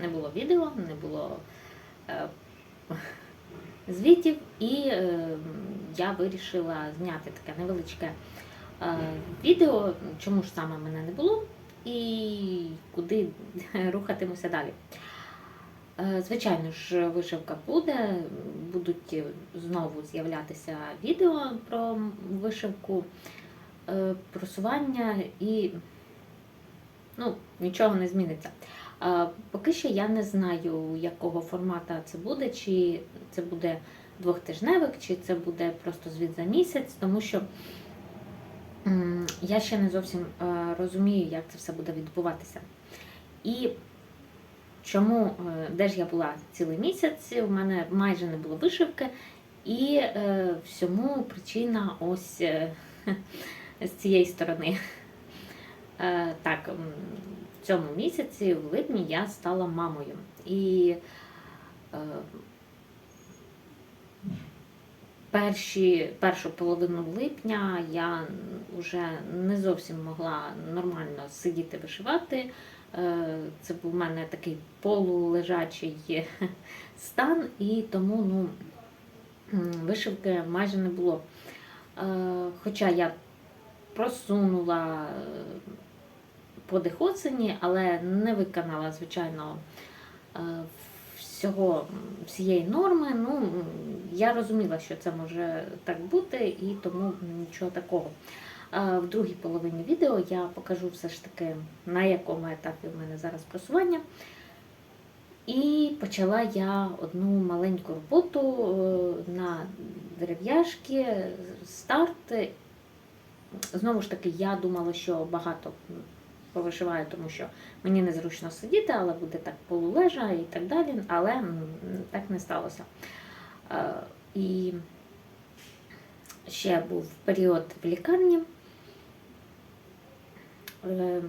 не було відео, не було е, звітів, і е, я вирішила зняти таке невеличке е, відео, чому ж саме мене не було, і куди рухатимуся далі. Е, Звичайно ж, вишивка буде, будуть знову з'являтися відео про вишивку, е, просування і ну, нічого не зміниться. Поки що я не знаю, якого формату це буде, чи це буде двохтижневик, чи це буде просто звіт за місяць, тому що я ще не зовсім е, розумію, як це все буде відбуватися. І чому, е, де ж я була цілий місяць, у мене майже не було вишивки, і е, всьому причина ось з цієї сторони. Е, так, в цьому місяці, в липні, я стала мамою. І е, перші, першу половину липня я вже не зовсім могла нормально сидіти вишивати. Е, Це був у мене такий полулежачий стан, і тому ну, вишивки майже не було. Хоча я просунула подих але не виконала, звичайно, е, всього всієї норми. Ну, я розуміла, що це може так бути, і тому нічого такого. Е, В другій половині відео я покажу все ж таки, на якому етапі в мене зараз просування. І почала я одну маленьку роботу е, на дерев'яшки, старт. Знову ж таки, я думала, що багато повишиваю, тому що мені незручно сидіти, але буде так полулежа і так далі, але так не сталося. Е, І ще був період в лікарні. Е,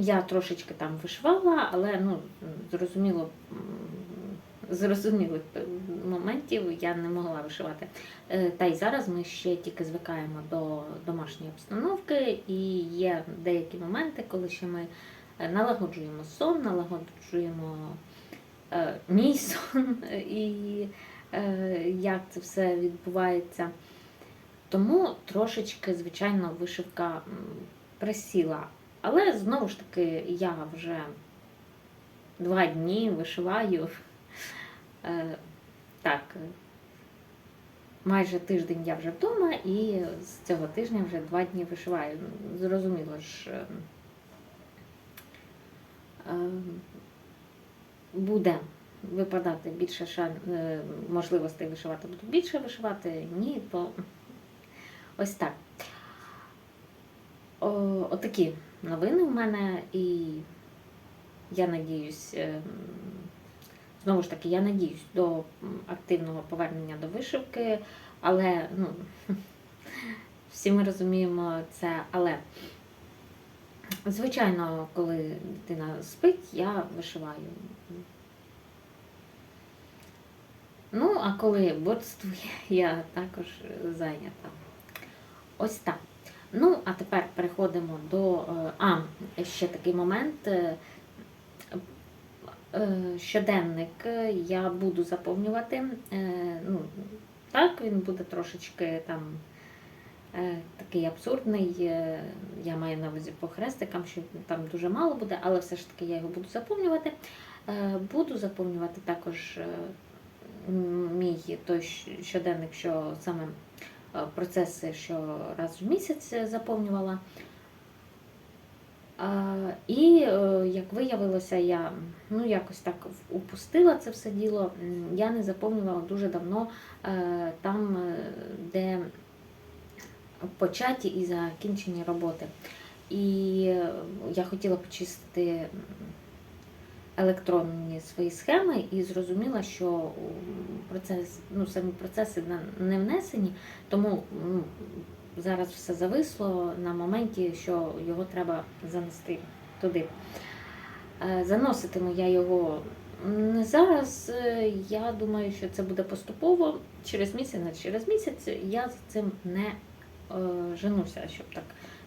Я трошечки там вишивала, але ну, зрозуміло, зрозумілих моментів я не могла вишивати. Е, Та й зараз ми ще тільки звикаємо до домашньої обстановки, і є деякі моменти, коли ще ми е, налагоджуємо сон, налагоджуємо е, мій сон і е, як це все відбувається. Тому трошечки, звичайно, вишивка присіла. Але знову ж таки, я вже два дні вишиваю. Е, Так, майже тиждень я вже вдома, і з цього тижня вже два дні вишиваю. Зрозуміло ж, е, е, буде випадати більше шан... е, можливостей вишивати, буду більше вишивати, ні, то ось так. О, отакі новини в мене, і я надіюсь, знову ж таки, я надіюсь до активного повернення до вишивки, але ну, всі ми розуміємо це, але. Звичайно, коли дитина спить, я вишиваю. Ну, а коли бодствує, я також зайнята. Ось так. Ну, а тепер переходимо до. е, А, ще такий момент. Е, Щоденник е, я буду заповнювати. Е, Ну, так, він буде трошечки там такий абсурдний. Я маю на увазі по хрестикам, що там дуже мало буде, але все ж таки я його буду заповнювати. Буду заповнювати також мій той щоденник, що саме процеси, що раз в місяць заповнювала. І е, як виявилося, я ну, якось так упустила це все діло. Я не заповнювала дуже давно е, там, е, де початі і закінчені роботи. І я хотіла почистити електронні свої схеми і зрозуміла, що процес, ну, самі процеси не внесені, тому ну, зараз все зависло на моменті, що його треба занести туди. Е, Заноситиму я його не зараз. е, Я думаю, що це буде поступово через місяць, не через місяць. Я за цим не е, женуся, щоб так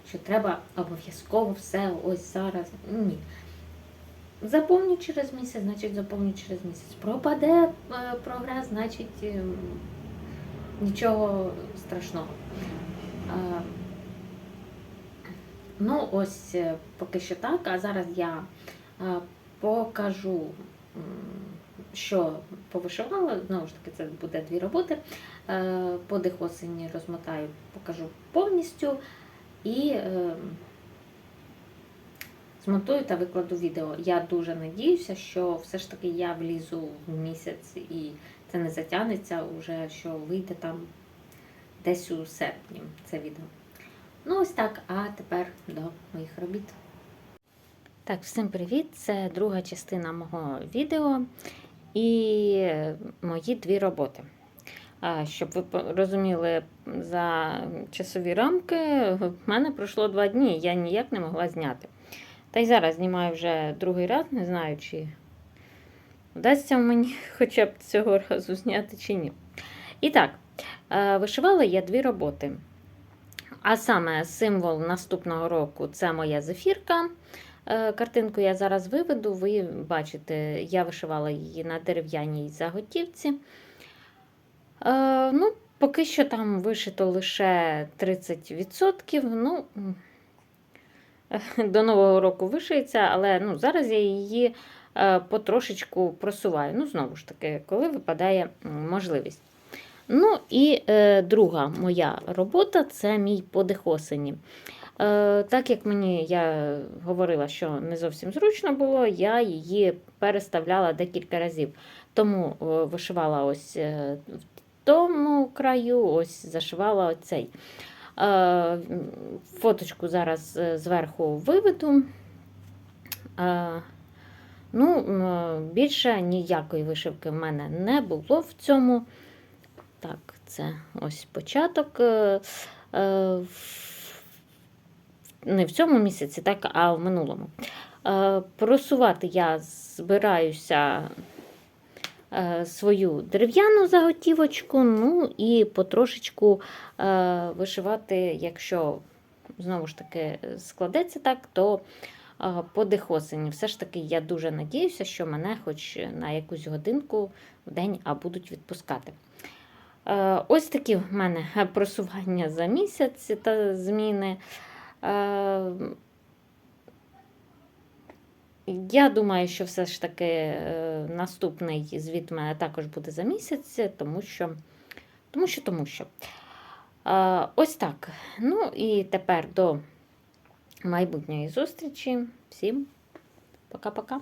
що треба обов'язково все ось зараз. Ні. Заповню через місяць, значить заповню через місяць. Пропаде прогрес, значить е, нічого страшного. Е, Ну, ось е, поки що так. А зараз я е, покажу, що повишивала. Знову ж таки, це буде дві роботи. Подих осені розмотаю, покажу повністю і змонтую та викладу відео. Я дуже надіюся, що все ж таки я влізу в місяць і це не затягнеться уже, що вийде там десь у серпні це відео. Ну, ось так, а тепер до моїх робіт. Так, всім привіт! Це друга частина мого відео і мої дві роботи. Щоб ви розуміли, за часові рамки в мене пройшло два дні, я ніяк не могла зняти. Та й зараз знімаю вже другий раз, не знаю, чи вдасться мені хоча б цього разу зняти чи ні. І так, е, вишивала я дві роботи. А саме символ наступного року це моя зефірка. Е, Картинку я зараз виведу. Ви бачите, я вишивала її на дерев'яній заготівці. Е, ну, поки що там вишито лише 30%. Ну, е, до Нового року вишиється, але ну, зараз я її е, потрошечку просуваю. Ну, знову ж таки, коли випадає можливість. Ну і е, друга моя робота це мій подих осені. Е, так як мені я говорила, що не зовсім зручно було, я її переставляла декілька разів. Тому е, вишивала ось е, в тому краю, ось зашивала оцей. Е, фоточку зараз е, зверху виведу. Е, ну, м, більше ніякої вишивки в мене не було в цьому. Так, це ось початок. е, е, Не в цьому місяці, так, а в минулому. Е, Просувати я збираюся свою дерев'яну заготівочку, ну і потрошечку вишивати, якщо знову ж таки складеться так, то подих. Все ж таки, я дуже надіюся, що мене хоч на якусь годинку в день а будуть відпускати. Е, Ось такі в мене просування за місяць та зміни. Е, Я думаю, що все ж таки е, наступний звіт в мене також буде за місяць, тому що. Тому що, тому що. Ось так. Ну і тепер до майбутньої зустрічі. Всім пока-пока.